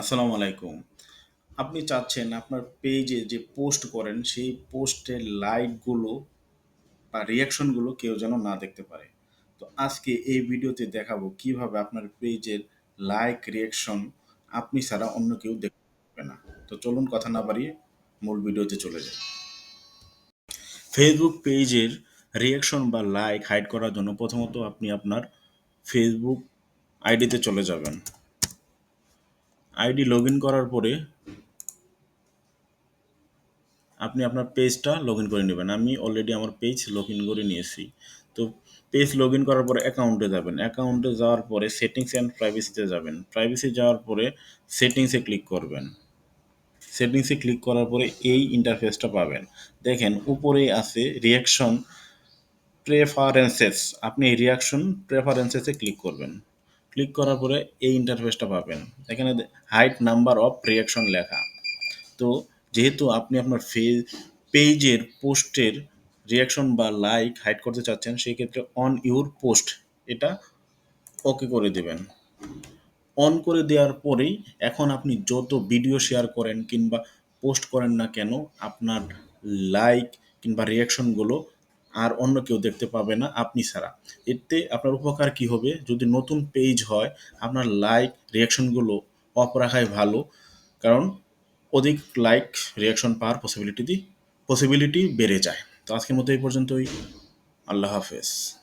আসসালামু আলাইকুম। আপনি চাচ্ছেন আপনার পেজে যে পোস্ট করেন, সেই পোস্টের লাইকগুলো বা রিঅ্যাকশনগুলো কেউ যেন না দেখতে পারে। তো আজকে এই ভিডিওতে দেখাবো কীভাবে আপনার পেজের লাইক, রিঅ্যাকশন আপনি ছাড়া অন্য কেউ দেখতে পারবে না। তো চলুন কথা না বাড়িয়ে মূল ভিডিওতে চলে যাই। ফেসবুক পেজের রিঅ্যাকশন বা লাইক হাইড করার জন্য প্রথমত আপনি আপনার ফেসবুক আইডিতে চলে যাবেন। আইডি লগ ইন করার পরে আপনি আপনার পেজটা লগ ইন করে নেবেন। আমি অলরেডি আমার পেজ লগ ইন করে নিয়েছি। তো পেজ লগ ইন করার পরে অ্যাকাউন্টে যাবেন। অ্যাকাউন্টে যাওয়ার পরে সেটিংস অ্যান্ড প্রাইভেসিতে যাবেন। প্রাইভেসি যাওয়ার পরে সেটিংসে ক্লিক করবেন। সেটিংসে ক্লিক করার পরে এই ইন্টারফেসটা পাবেন। দেখেন, উপরে আছে রিয়াকশন প্রেফারেন্সেস আপনি এই রিয়াকশন প্রেফারেন্সেসে ক্লিক করবেন। ক্লিক করার পরে এই ইন্টারফেসটা পাবেন। এখানে হাইট নাম্বার অফ রিয়াকশন লেখা। তো যেহেতু আপনি আপনার ফে পেজের পোস্টের রিয়াকশন বা লাইক হাইড করতে চাচ্ছেন, সেই ক্ষেত্রে অন ইউর পোস্ট এটা ওকে করে দেবেন। অন করে দেওয়ার পরেই এখন আপনি যত ভিডিও শেয়ার করেন কিংবা পোস্ট করেন না কেন, আপনার লাইক কিংবা রিয়াকশনগুলো আর অন্য কেউ দেখতে পাবে না আপনি ছাড়া। এতে আপনার উপকার কি হবে? যদি নতুন পেজ হয়, আপনার লাইক রিয়াকশনগুলো অফ রাখাই ভালো। কারণ অধিক লাইক রিয়াকশন পাওয়ার পসিবিলিটি পসিবিলিটি বেড়ে যায়। তো আজকের মতো এই পর্যন্তই। আল্লাহ হাফেজ।